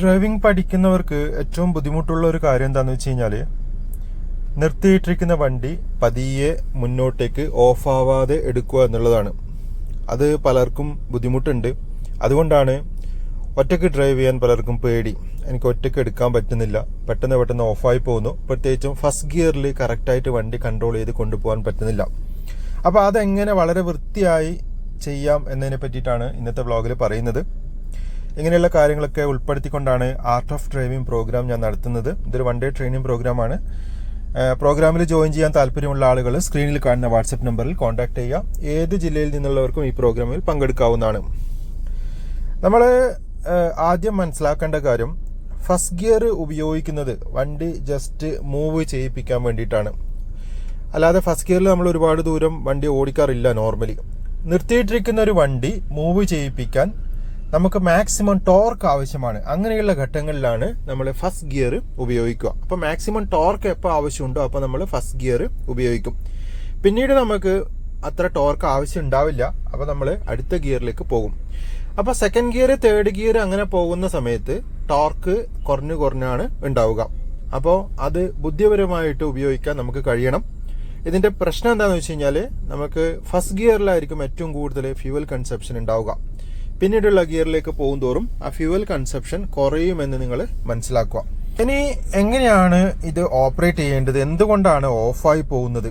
Driving പഠിക്കുന്നവർക്ക് ഏറ്റവും ബുദ്ധിമുട്ടുള്ള ഒരു കാര്യം എന്താണെന്ന് വെച്ച് കഴിഞ്ഞാൽ നിർത്തിയിട്ടിരിക്കുന്ന വണ്ടി പതിയെ മുന്നോട്ടേക്ക് ഓഫ് ആവാതെ എടുക്കുക എന്നുള്ളതാണ്. അത് പലർക്കും ബുദ്ധിമുട്ടുണ്ട്. അതുകൊണ്ടാണ് ഒറ്റയ്ക്ക് ഡ്രൈവ് ചെയ്യാൻ പലർക്കും പേടി. എനിക്ക് ഒറ്റയ്ക്ക് എടുക്കാൻ പറ്റുന്നില്ല. പെട്ടെന്ന് പെട്ടെന്ന് ഓഫായി പോകുന്നു. പ്രത്യേകിച്ചും ഫസ്റ്റ് ഗിയറിൽ കറക്റ്റായിട്ട് വണ്ടി കൺട്രോൾ ചെയ്ത് കൊണ്ടുപോകാൻ പറ്റുന്നില്ല. അപ്പോൾ അതെങ്ങനെ വളരെ വൃത്തിയായി ചെയ്യാം എന്നതിനെ പറ്റിയിട്ടാണ് ഇന്നത്തെ വ്ളോഗിൽ പറയുന്നത്. ഇങ്ങനെയുള്ള കാര്യങ്ങളൊക്കെ ഉൾപ്പെടുത്തിക്കൊണ്ടാണ് ആർട്ട് ഓഫ് ഡ്രൈവിംഗ് പ്രോഗ്രാം ഞാൻ നടത്തുന്നത്. ഇതൊരു വൺ ഡേ ട്രെയിനിങ് പ്രോഗ്രാമാണ് പ്രോഗ്രാമിൽ ജോയിൻ ചെയ്യാൻ താല്പര്യമുള്ള ആളുകൾ സ്ക്രീനിൽ കാണുന്ന വാട്സപ്പ് നമ്പറിൽ കോൺടാക്ട് ചെയ്യുക. ഏത് ജില്ലയിൽ നിന്നുള്ളവർക്കും ഈ പ്രോഗ്രാമിൽ പങ്കെടുക്കാവുന്നതാണ്. നമ്മൾ ആദ്യം മനസ്സിലാക്കേണ്ട കാര്യം ഫസ്റ്റ് ഗിയർ ഉപയോഗിക്കുന്നത് വണ്ടി ജസ്റ്റ് മൂവ് ചെയ്യിപ്പിക്കാൻ വേണ്ടിയിട്ടാണ്. അല്ലാതെ ഫസ്റ്റ് ഗിയറിൽ നമ്മൾ ഒരുപാട് ദൂരം വണ്ടി ഓടിക്കാറില്ല നോർമലി നിർത്തിയിട്ടിരിക്കുന്ന ഒരു വണ്ടി മൂവ് ചെയ്യിപ്പിക്കാൻ നമുക്ക് മാക്സിമം ടോർക്ക് ആവശ്യമാണ്. അങ്ങനെയുള്ള ഘട്ടങ്ങളിലാണ് നമ്മൾ ഫസ്റ്റ് ഗിയർ ഉപയോഗിക്കുക. അപ്പോൾ മാക്സിമം ടോർക്ക് എപ്പോൾ ആവശ്യമുണ്ടോ അപ്പോൾ നമ്മൾ ഫസ്റ്റ് ഗിയർ ഉപയോഗിക്കും. പിന്നീട് നമുക്ക് അത്ര ടോർക്ക് ആവശ്യം ഉണ്ടാവില്ല. അപ്പോൾ നമ്മൾ അടുത്ത ഗിയറിലേക്ക് പോകും. അപ്പോൾ സെക്കൻഡ് ഗിയർ തേർഡ് ഗിയർ അങ്ങനെ പോകുന്ന സമയത്ത് ടോർക്ക് കുറഞ്ഞു കുറഞ്ഞാണ് ഉണ്ടാവുക. അപ്പോൾ അത് ബുദ്ധിപരമായിട്ട് ഉപയോഗിക്കാൻ നമുക്ക് കഴിയണം. ഇതിന്റെ പ്രശ്നം എന്താണെന്ന് വെച്ച് കഴിഞ്ഞാൽ നമുക്ക് ഫസ്റ്റ് ഗിയറിലായിരിക്കും ഏറ്റവും കൂടുതൽ ഫ്യൂവൽ കൺസപ്ഷൻ ഉണ്ടാവുക. പിന്നീടുള്ള ഗിയറിലേക്ക് പോകും തോറും ആ ഫ്യൂവൽ കൺസപ്ഷൻ കുറയുമെന്ന് നിങ്ങൾ മനസ്സിലാക്കുക. ഇനി എങ്ങനെയാണ് ഇത് ഓപ്പറേറ്റ് ചെയ്യേണ്ടത്? എന്തുകൊണ്ടാണ് ഓഫായി പോകുന്നത്?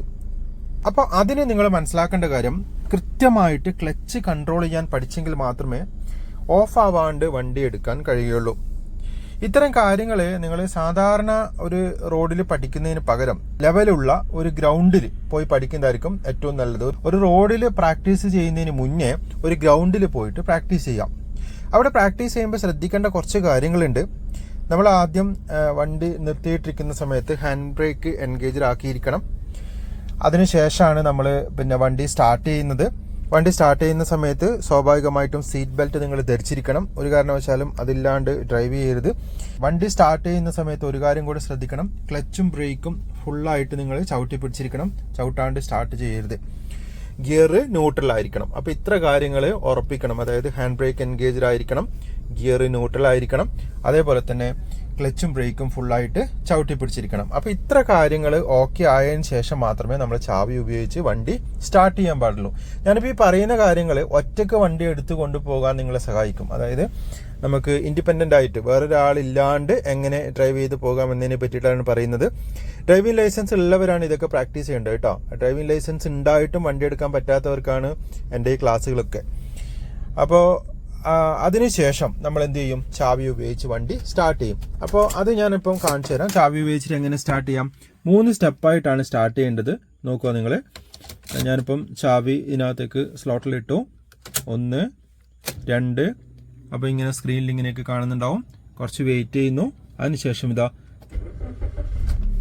അപ്പോൾ അതിന് നിങ്ങൾ മനസ്സിലാക്കേണ്ട കാര്യം കൃത്യമായിട്ട് ക്ലച്ച് കൺട്രോൾ ചെയ്യാൻ പഠിച്ചെങ്കിൽ മാത്രമേ ഓഫ് ആവാണ്ട് വണ്ടി എടുക്കാൻ കഴിയുള്ളൂ. ഇത്തരം കാര്യങ്ങൾ നിങ്ങൾ സാധാരണ ഒരു റോഡിൽ പഠിക്കുന്നതിന് പകരം ലെവലുള്ള ഒരു ഗ്രൗണ്ടിൽ പോയി പഠിക്കുന്നതായിരിക്കും ഏറ്റവും നല്ലത്. ഒരു റോഡിൽ പ്രാക്ടീസ് ചെയ്യുന്നതിന് മുന്നേ ഒരു ഗ്രൗണ്ടിൽ പോയിട്ട് പ്രാക്ടീസ് ചെയ്യാം. അവിടെ പ്രാക്ടീസ് ചെയ്യുമ്പോൾ ശ്രദ്ധിക്കേണ്ട കുറച്ച് കാര്യങ്ങളുണ്ട്. നമ്മൾ ആദ്യം വണ്ടി നിർത്തിയിട്ടിരിക്കുന്ന സമയത്ത് ഹാൻഡ് ബ്രേക്ക് എൻഗേജ് ആക്കിയിരിക്കണം. അതിനുശേഷമാണ് നമ്മൾ പിന്നെ വണ്ടി സ്റ്റാർട്ട് ചെയ്യുന്നത്. വണ്ടി സ്റ്റാർട്ട് ചെയ്യുന്ന സമയത്ത് സ്വാഭാവികമായിട്ടും സീറ്റ് ബെൽറ്റ് നിങ്ങൾ ധരിച്ചിരിക്കണം. ഒരു കാരണവശാലും അതില്ലാണ്ട് ഡ്രൈവ് ചെയ്യരുത്. വണ്ടി സ്റ്റാർട്ട് ചെയ്യുന്ന സമയത്ത് ഒരു കാര്യം കൂടെ ശ്രദ്ധിക്കണം. ക്ലച്ചും ബ്രേക്കും ഫുള്ളായിട്ട് നിങ്ങൾ ചവിട്ടി പിടിച്ചിരിക്കണം. ചവിട്ടാണ്ട് സ്റ്റാർട്ട് ചെയ്യരുത്. ഗിയർ ന്യൂട്രൽ ആയിരിക്കണം. അപ്പോൾ ഇത്ര കാര്യങ്ങൾ ഉറപ്പിക്കണം. അതായത് ഹാൻഡ് ബ്രേക്ക് എൻഗേജ്ഡ് ആയിരിക്കണം. ഗിയർ ന്യൂട്രൽ ആയിരിക്കണം. അതേപോലെ തന്നെ ക്ലച്ചും ബ്രേക്കും ഫുള്ളായിട്ട് ചവിട്ടി പിടിച്ചിരിക്കണം. അപ്പോൾ ഇത്ര കാര്യങ്ങൾ ഓക്കെ ആയതിനു ശേഷം മാത്രമേ നമ്മൾ ചാവി ഉപയോഗിച്ച് വണ്ടി സ്റ്റാർട്ട് ചെയ്യാൻ പാടുള്ളൂ. ഞാനിപ്പോൾ ഈ പറയുന്ന കാര്യങ്ങൾ ഒറ്റയ്ക്ക് വണ്ടി എടുത്തു കൊണ്ടുപോകാൻ നിങ്ങളെ സഹായിക്കും. അതായത് നമുക്ക് ഇൻഡിപെൻഡന്റ് ആയിട്ട് വേറൊരാളില്ലാണ്ട് എങ്ങനെ ഡ്രൈവ് ചെയ്ത് പോകാം എന്നതിനെ പറ്റിയിട്ടാണ് പറയുന്നത്. ഡ്രൈവിംഗ് ലൈസൻസ് ഉള്ളവരാണ് ഇതൊക്കെ പ്രാക്ടീസ് ചെയ്യേണ്ടത് കേട്ടോ. ഡ്രൈവിംഗ് ലൈസൻസ് ഉണ്ടായിട്ടും വണ്ടി എടുക്കാൻ പറ്റാത്തവർക്കാണ് എന്റെ ഈ ക്ലാസ്സുകളൊക്കെ അപ്പോൾ അതിനുശേഷം നമ്മൾ എന്ത് ചെയ്യും? ചാവി ഉപയോഗിച്ച് വണ്ടി സ്റ്റാർട്ട് ചെയ്യും. അപ്പോൾ അത് ഞാനിപ്പം കാണിച്ചു തരാം. ചാവി ഉപയോഗിച്ചിട്ട് എങ്ങനെ സ്റ്റാർട്ട് ചെയ്യാം? മൂന്ന് സ്റ്റെപ്പായിട്ടാണ് സ്റ്റാർട്ട് ചെയ്യേണ്ടത്. നോക്കുക നിങ്ങൾ ഞാനിപ്പം ചാവി ഇതിനകത്തേക്ക് സ്ലോട്ടിലിട്ടു ഒന്ന് രണ്ട്. അപ്പോൾ ഇങ്ങനെ സ്ക്രീനിൽ ഇങ്ങനെയൊക്കെ കാണുന്നുണ്ടാവും. കുറച്ച് വെയിറ്റ് ചെയ്യുന്നു. അതിനുശേഷം ഇതാ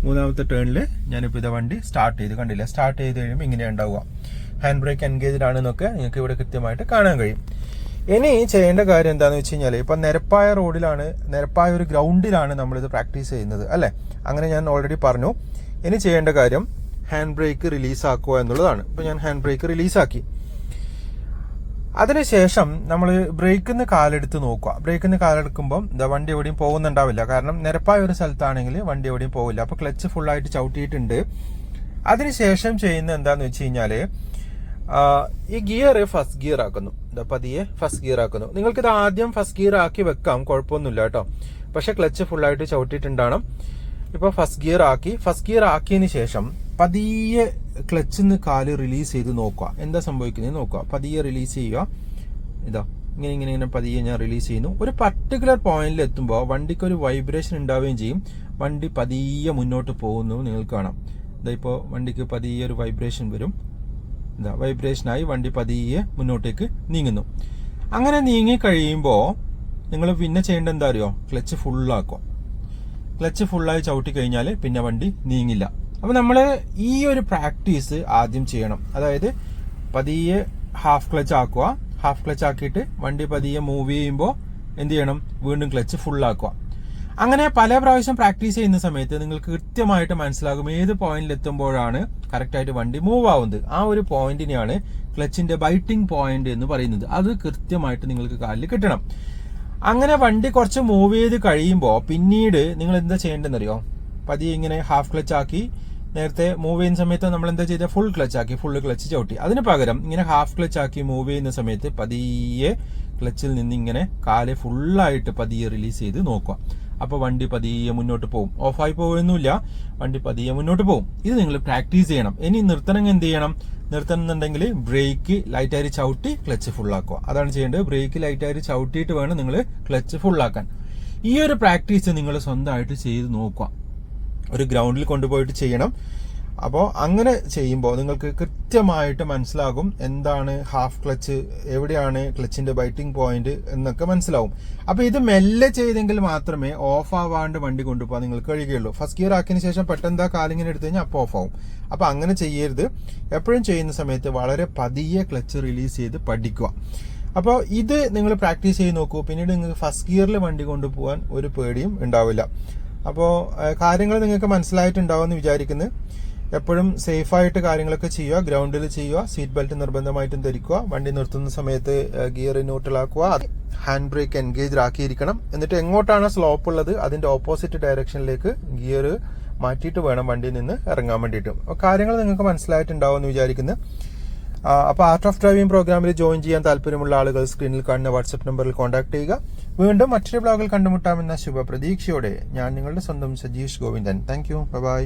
മൂന്നാമത്തെ ടേണിൽ ഞാനിപ്പോൾ ഇതാ വണ്ടി സ്റ്റാർട്ട് ചെയ്ത് കണ്ടില്ല? സ്റ്റാർട്ട് ചെയ്ത് കഴിയുമ്പോൾ ഇങ്ങനെ ഉണ്ടാവുക. ഹാൻഡ് ബ്രേക്ക് എൻഗേജ്ഡ് ആണെന്നൊക്കെ നിങ്ങൾക്ക് ഇവിടെ കൃത്യമായിട്ട് കാണാൻ കഴിയും. ഇനി ചെയ്യേണ്ട കാര്യം എന്താണെന്ന് വെച്ച് കഴിഞ്ഞാൽ ഇപ്പം നിരപ്പായ റോഡിലാണ് നിരപ്പായ ഒരു ഗ്രൗണ്ടിലാണ് നമ്മളിത് പ്രാക്ടീസ് ചെയ്യുന്നത് അല്ലേ? അങ്ങനെ ഞാൻ ഓൾറെഡി പറഞ്ഞു. ഇനി ചെയ്യേണ്ട കാര്യം ഹാൻഡ് ബ്രേക്ക് റിലീസാക്കുക എന്നുള്ളതാണ്. ഇപ്പോൾ ഞാൻ ഹാൻഡ് ബ്രേക്ക് റിലീസാക്കി അതിനുശേഷം നമ്മൾ ബ്രേക്കിൽ നിന്ന് കാലെടുത്ത് നോക്കുക. ബ്രേക്കിൽ നിന്ന് കാലെടുക്കുമ്പം എന്താ വണ്ടി എവിടെയും പോകുന്നുണ്ടാവില്ല. കാരണം നിരപ്പായ ഒരു സ്ഥലത്താണെങ്കിൽ വണ്ടി എവിടെയും പോകില്ല അപ്പോൾ ക്ലച്ച് ഫുള്ളായിട്ട് ചവിട്ടിയിട്ടുണ്ട്. അതിനുശേഷം ചെയ്യുന്ന എന്താണെന്ന് വെച്ച് കഴിഞ്ഞാൽ ഈ ഗിയർ ഫസ്റ്റ് ഗിയർ ആക്കുന്നു. ഇതാ പതിയെ ഫസ്റ്റ് ഗിയർ ആക്കുന്നു. നിങ്ങൾക്ക് ഇത് ആദ്യം ഫസ്റ്റ് ഗിയർ ആക്കി വെക്കാം. കുഴപ്പമൊന്നുമില്ല കേട്ടോ. പക്ഷെ ക്ലച്ച് ഫുൾ ആയിട്ട് ചവിട്ടിയിട്ടുണ്ടാണ്. ഇപ്പോൾ ഫസ്റ്റ് ഗിയർ ആക്കി. ഫസ്റ്റ് ഗിയർ ആക്കിയതിന് ശേഷം പതിയെ ക്ലച്ചിൽ നിന്ന് കാൽ റിലീസ് ചെയ്ത് നോക്കുക. എന്താ സംഭവിക്കുന്നത്? നോക്കുക. പതിയെ റിലീസ് ചെയ്യുക. ഇതാ ഇങ്ങനെ ഇങ്ങനെ ഇങ്ങനെ പതിയെ ഞാൻ റിലീസ് ചെയ്യുന്നു. ഒരു പർട്ടിക്കുലർ പോയിന്റിൽ എത്തുമ്പോൾ വണ്ടിക്ക് ഒരു വൈബ്രേഷൻ ഉണ്ടാവുകയും ചെയ്യും. വണ്ടി പതിയെ മുന്നോട്ട് പോകുന്നു. നിങ്ങൾക്ക് കാണാം. ഇതാ ഇപ്പോൾ വണ്ടിക്ക് പതിയെ ഒരു വൈബ്രേഷൻ വരും. ഇതാ വൈബ്രേഷനായി വണ്ടി പതിയെ മുന്നോട്ടേക്ക് നീങ്ങുന്നു. അങ്ങനെ നീങ്ങി കഴിയുമ്പോൾ നിങ്ങൾ പിന്നെ ചെയ്യേണ്ട എന്താ അറിയോ? ക്ലച്ച് ഫുള്ളാക്കും ക്ലച്ച് ഫുള്ളായി ചവിട്ടി കഴിഞ്ഞാൽ പിന്നെ വണ്ടി നീങ്ങില്ല. അപ്പോൾ നമ്മൾ ഈ ഒരു പ്രാക്ടീസ് ആദ്യം ചെയ്യണം. അതായത് പതിയെ ഹാഫ് ക്ലച്ച് ആക്കുക. ഹാഫ് ക്ലച്ച് ആക്കിയിട്ട് വണ്ടി പതിയെ മൂവ് ചെയ്യുമ്പോൾ എന്ത് ചെയ്യണം? വീണ്ടും ക്ലച്ച് ഫുള്ളാക്കുക അങ്ങനെ പല പ്രാവശ്യം പ്രാക്ടീസ് ചെയ്യുന്ന സമയത്ത് നിങ്ങൾക്ക് കൃത്യമായിട്ട് മനസ്സിലാകും ഏത് പോയിന്റിൽ എത്തുമ്പോഴാണ് കറക്റ്റായിട്ട് വണ്ടി മൂവ് ആവുന്നത് ആ ഒരു പോയിന്റിനെയാണ് ക്ലച്ചിന്റെ ബൈറ്റിംഗ് പോയിന്റ് എന്ന് പറയുന്നത്. അത് കൃത്യമായിട്ട് നിങ്ങൾക്ക് കാലിൽ കിട്ടണം. അങ്ങനെ വണ്ടി കുറച്ച് മൂവ് ചെയ്ത് കഴിയുമ്പോൾ പിന്നീട് നിങ്ങൾ എന്താ ചെയ്യേണ്ടതെന്നറിയോ? പതിയെ ഇങ്ങനെ ഹാഫ് ക്ലച്ച് ആക്കി നേരത്തെ മൂവ് ചെയ്യുന്ന സമയത്ത് നമ്മൾ എന്താ ചെയ്തത് ഫുൾ ക്ലച്ച് ആക്കി ഫുൾ ക്ലച്ച് ചവിട്ടി. അതിന് പകരം ഇങ്ങനെ ഹാഫ് ക്ലച്ച് ആക്കി മൂവ് ചെയ്യുന്ന സമയത്ത് പതിയെ ക്ലച്ചിൽ നിന്ന് ഇങ്ങനെ കാൽ ഫുള്ളായിട്ട് പതിയെ റിലീസ് ചെയ്ത് നോക്കുക. അപ്പോൾ വണ്ടി പതിയെ മുന്നോട്ട് പോകും ഓഫായി പോകുന്നില്ല വണ്ടി പതിയെ മുന്നോട്ട് പോകും ഇത് നിങ്ങൾ പ്രാക്ടീസ് ചെയ്യണം. ഇനി നിർത്തണമെങ്കിൽ എന്ത് ചെയ്യണം? നിർത്തണം എന്നുണ്ടെങ്കിൽ ബ്രേക്ക് ലൈറ്റ് ലൈറ്റായി ചവിട്ടി ക്ലച്ച് ഫുള്ളാക്കുക. അതാണ് ചെയ്യേണ്ടത്. ബ്രേക്ക് ലൈറ്റ് ലൈറ്റായി ചവിട്ടിയിട്ട് വേണം നിങ്ങൾ ക്ലച്ച് ഫുള്ളാക്കാൻ. ഈ ഒരു പ്രാക്ടീസ് നിങ്ങൾ സ്വന്തമായിട്ട് ചെയ്ത് നോക്കുക. ഒരു ഗ്രൗണ്ടിൽ കൊണ്ടുപോയിട്ട് ചെയ്യണം. അപ്പോൾ അങ്ങനെ ചെയ്യുമ്പോൾ നിങ്ങൾക്ക് കൃത്യമായിട്ട് മനസ്സിലാകും എന്താണ് ഹാഫ് ക്ലച്ച് എവിടെയാണ് ക്ലച്ചിന്റെ ബൈറ്റിംഗ് പോയിന്റ് എന്നൊക്കെ മനസ്സിലാവും. അപ്പോൾ ഇത് മെല്ലെ ചെയ്തെങ്കിൽ മാത്രമേ ഓഫ് ആവാണ്ട് വണ്ടി കൊണ്ടുപോകാൻ നിങ്ങൾക്ക് കഴിയുകയുള്ളൂ. ഫസ്റ്റ് ഗിയർ ആക്കിയതിന് ശേഷം പെട്ടെന്ന് കാലിങ്ങനെ എടുത്തു കഴിഞ്ഞാൽ അപ്പോൾ ഓഫ് ആവും. അപ്പോൾ അങ്ങനെ ചെയ്യരുത്. എപ്പോഴും ചെയ്യുന്ന സമയത്ത് വളരെ പതിയെ ക്ലച്ച് റിലീസ് ചെയ്ത് പഠിക്കുക. അപ്പോൾ ഇത് നിങ്ങൾ പ്രാക്ടീസ് ചെയ്ത് നോക്കൂ. പിന്നീട് നിങ്ങൾക്ക് ഫസ്റ്റ് ഗിയറിൽ വണ്ടി കൊണ്ടുപോകാൻ ഒരു പേടിയും ഉണ്ടാവില്ല. അപ്പോൾ കാര്യങ്ങൾ നിങ്ങൾക്ക് മനസ്സിലായിട്ടുണ്ടാവുമെന്ന് വിചാരിക്കുന്നു. എപ്പോഴും സേഫായിട്ട് കാര്യങ്ങളൊക്കെ ചെയ്യുക ഗ്രൗണ്ടിൽ ചെയ്യുക സീറ്റ് ബെൽറ്റ് നിർബന്ധമായിട്ടും ധരിക്കുക വണ്ടി നിർത്തുന്ന സമയത്ത് ഗിയർ ന്യൂട്രലാക്കുക ഹാൻഡ് ബ്രേക്ക് എൻഗേജ് ആക്കിയിരിക്കണം. എന്നിട്ട് എങ്ങോട്ടാണ് സ്ലോപ്പ് ഉള്ളത് അതിന്റെ ഓപ്പോസിറ്റ് ഡയറക്ഷനിലേക്ക് ഗിയർ മാറ്റിയിട്ട് വേണം വണ്ടിയിൽ നിന്ന് ഇറങ്ങാൻ വേണ്ടിയിട്ട്. കാര്യങ്ങൾ നിങ്ങൾക്ക് മനസ്സിലായിട്ടുണ്ടാവും എന്ന് വിചാരിക്കുന്നു. അപ്പോൾ ആർട്ട് ഓഫ് ഡ്രൈവിംഗ് പ്രോഗ്രാമിൽ ജോയിൻ ചെയ്യാൻ താല്പര്യമുള്ള ആളുകൾ സ്ക്രീനിൽ കാണുന്ന വാട്സ്ആപ്പ് നമ്പറിൽ കോൺടാക്ട് ചെയ്യുക. വീണ്ടും മറ്റൊരു ബ്ലോഗിൽ കണ്ടുമുട്ടാമെന്ന ശുഭപ്രതീക്ഷയോടെ ഞാൻ നിങ്ങളുടെ സ്വന്തം Sajeesh Govindan. Thank you bye